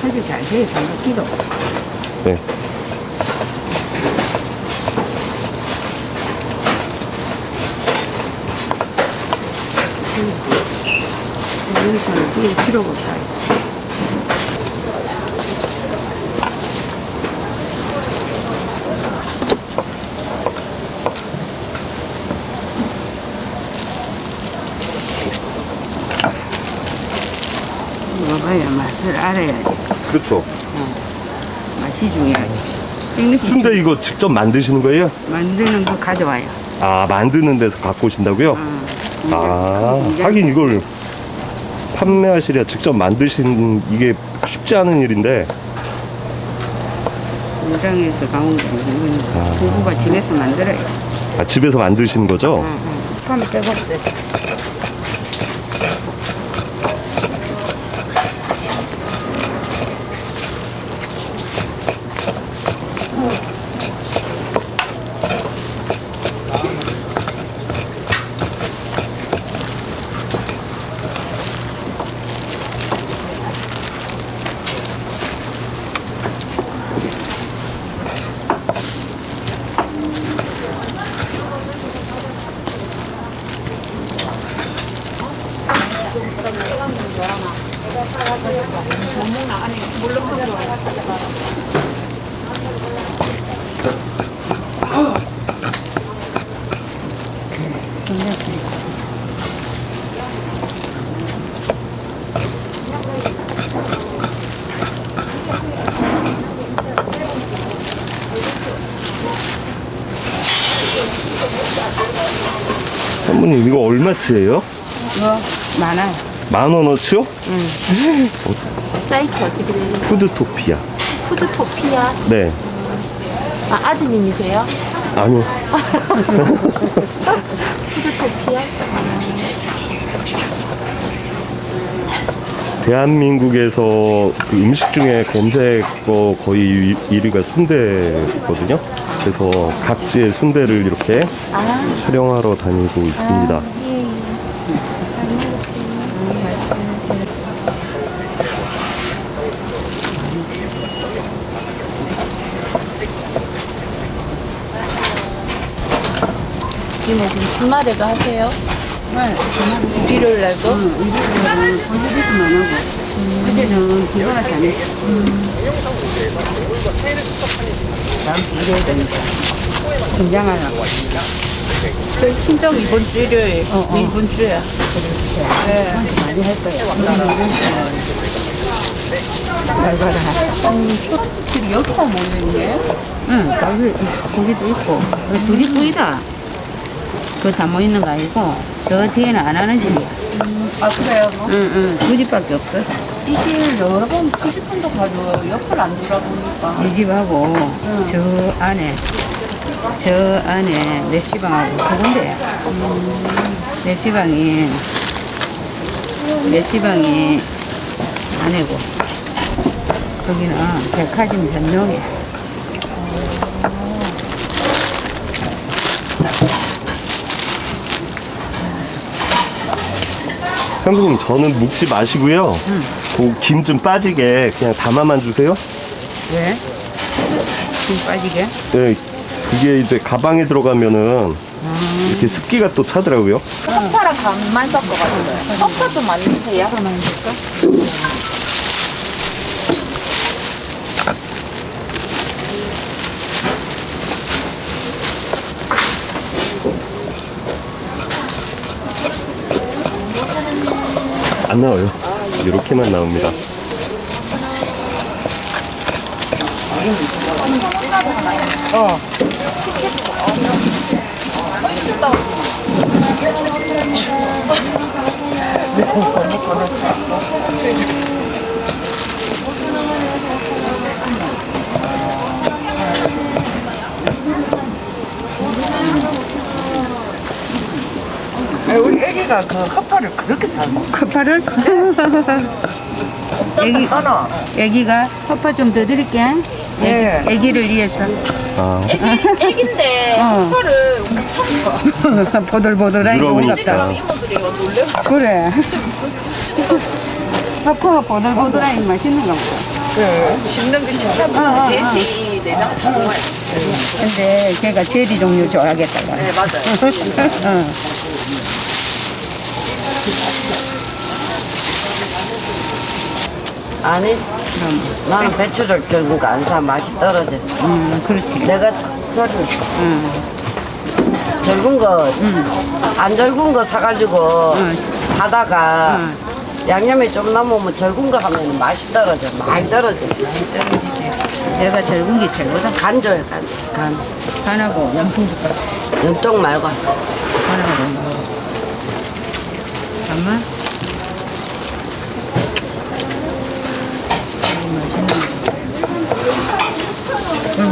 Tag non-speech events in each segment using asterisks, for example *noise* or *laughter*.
칼질 잘 돼, 장갑기도. 네. 필요가 없다. 먹어야 맛을 알아야지. 그렇죠. 맛이 중요하지. 순대 이거 직접 만드시는 거예요? 만드는 거 가져와요. 아, 만드는 데서 갖고 오신다고요? 어. 아, 이제 하긴 이걸 판매하시랴 직접 만드신 이게 쉽지 않은 일인데. 공장에서 가온 게 이건 아. 부부가 집에서 만들어요. 아, 집에서 만드시는 거죠? 응, 응. 판 빼고 돼. 사모님 이거 얼마치예요? 이거 많아요. 만 원어치요? 사이트 어떻게 되는 푸드토피아. 푸드토피아? 네. 아, 아드님이세요? 아니요. *laughs* 푸드토피아? 대한민국에서 그 음식 중에 검색어 거의 1위가 순대거든요. 그래서 각지의 순대를 이렇게 아, 촬영하러 다니고 있습니다. 예, 예. 이모 지금 주말에도 하세요? 네. 일요일 날도? 응, 하고. 그 때는 기본하게 안 했어. 다음 주 일해야 되니까. 긴장하려고. 저희 친정 이번 주 일요일, 어, 어. 이번 주에. 네. 많이 할 거야. 잘 받아. 음, 먹는 게? 응, 거기, 거기도 있고. 그 둘이 뿌이다. 그거 다 모이는 거 아니고, 저 뒤에는 안 하는 집이야. 아, 그래요? 뭐? 응, 응, 두 집밖에 없어. 이게 여러 번 90분도 가도 옆을 안 돌아보니까. 이 집하고, 저 안에, 저 안에 맵시방하고 두 군데야. 맵시방이, 맵시방이 안에고, 거기는 백화점 전용이야. 선생님 저는 묵지 마시고요. 그 김 좀 빠지게 그냥 담아만 주세요. 왜? 좀 빠지게? 네, 그게 이제 가방에 들어가면은 이렇게 습기가 또 차더라고요. 석파랑 간만 섞어가지고요. 석파 좀 많이 주세요. 하나만 줄까? 안 나와요. 이렇게만 나옵니다. 어. 애기가 그 헛발을 그렇게 잘 먹어. 커파를 애기 *laughs* 하나. 애기가 허파 좀 더 드릴게. 예. 애기, 애기를 위해서. 아, 애긴데 어. 혀를 엄청 쳐. 보들보들하니 유럽이니까. 좋겠다. 이모들이 이거 놀래가지고. 그래. 허파가 보들보들하니 맛있는가 보다. 그 씹는 거 싫다. 어, 어, 어. 돼지 내장 다 좋아해. 근데 걔가 제리 종류 좋아하겠다. 네, 맞아요. *laughs* 어. 아니 나는 배추를 거안사 맛이 떨어져 음, 그렇지. 내가 저를 응. 젊은 거 안 젊은 거 사가지고 하다가 양념이 좀 남으면 젊은 거 하면 맛이 떨어져 많이 떨어져 내가 젊은 게 최고다. 간 줘요 간, 간. 간하고 연풍 염통 말고 간하고 연풍. 잠만.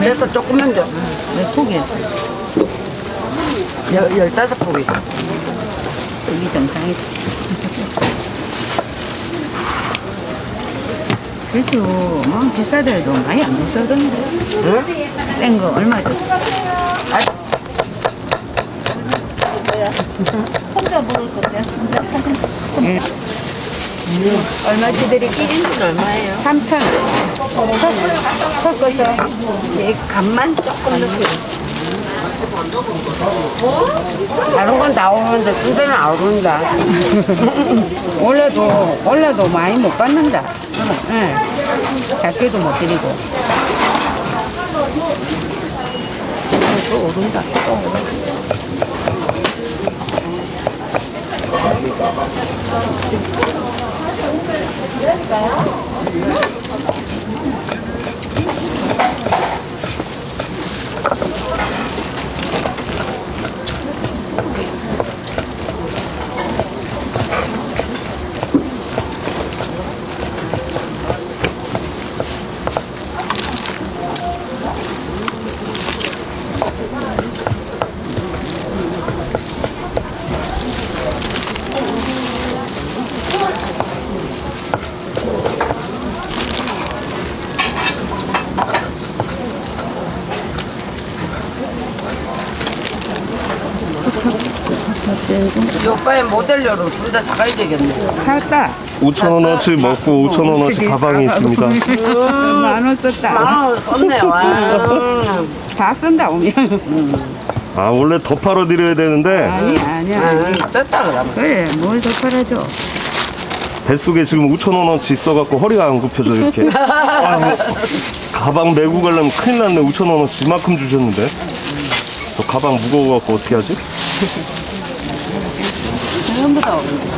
그래서 조금만 줘 몇 포기했어? 열, 열다섯 포기 여기 정상이다. *laughs* 그래도 뭐 비싸더라도 많이 안 비싸던데. 응? 센거 얼마 줬어? 예. *laughs* 얼마치 드릴게? 1인분 얼마예요? 3천 원. 섞어서. 이 간만 조금 넣고 다른 건 다 오는데 그거는 안 오른다 *laughs* 원래도, 원래도 많이 못 받는다. 응. 작게도 못 드리고. 또 오른다. 또 오른다. 이 오빠의 모델료로 둘 다 사가야 되겠네 살까? 5,000원어치 먹고 5,000원어치 가방이 있습니다. 만원 썼다. 만원 썼네요 아유. 다 쓴다, 오면. 아, 원래 더 팔아드려야 되는데, 아니, 아니야. 아, 됐다 그러면 그래, 뭘 더 팔아줘. 뱃속에 지금 5,000원어치 있어갖고 허리가 안 굽혀져, 이렇게. *laughs* 아이고, 가방 메고 가려면 큰일 났네. 5,000원어치 이만큼 주셨는데. 저 가방 무거워갖고 어떻게 하지? 전부 다 오른다.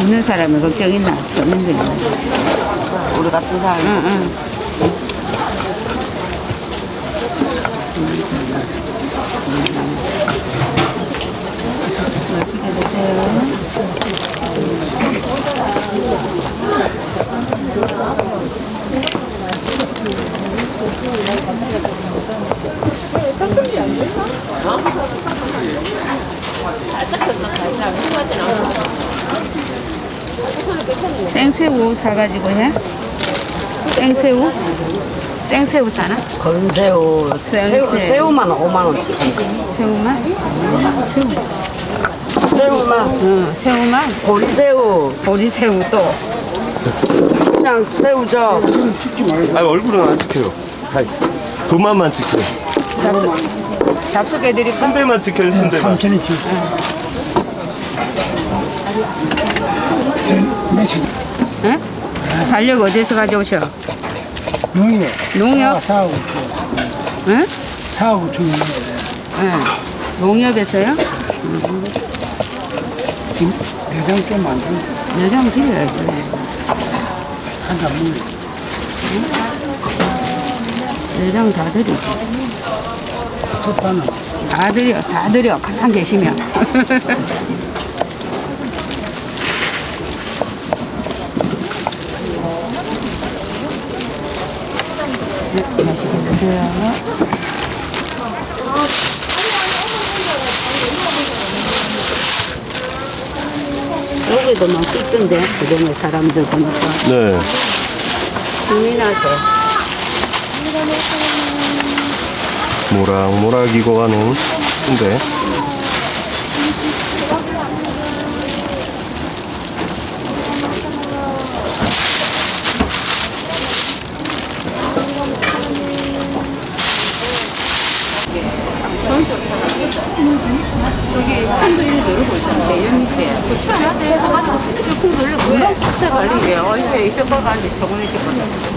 있는 사람이 걱정 있나? 없는 게 있나? 우리 같은 사람 응, 응. 맛있게 드세요. 생새우 사가지고 해? 생새우? 생새우 사나? 건새우 새우, 새우. 새우만 5만원치 새우만? 새우. 새우만 응, 새우만? 보리새우 보리새우 또. 그냥 새우 저 아, 얼굴은 안 찍혀요. 아이, 도마만 찍혀요. 잡수, 잡수해드릴까? 순대만 찍혀요, 순대만. 응? 달력 어디서 가져오셔? 농협. 농협? 사하고 응? 사하고 중 응. 농협에서요? 김, 내장 좀 안 담겨. 내장 길어야지. 한 잔물. 내장 다 드리지. 첫단은? 다 드려, 다 드려. 가장 계시면. *laughs* 네, 맛있게 드세요. 여기도 막 있던데, 그전에 사람들 보니까. 네. 힘이 나서. 모락모락 익어가는 순대. 대연 밑에. 시원하대 해가지고 조금 놀래. 금방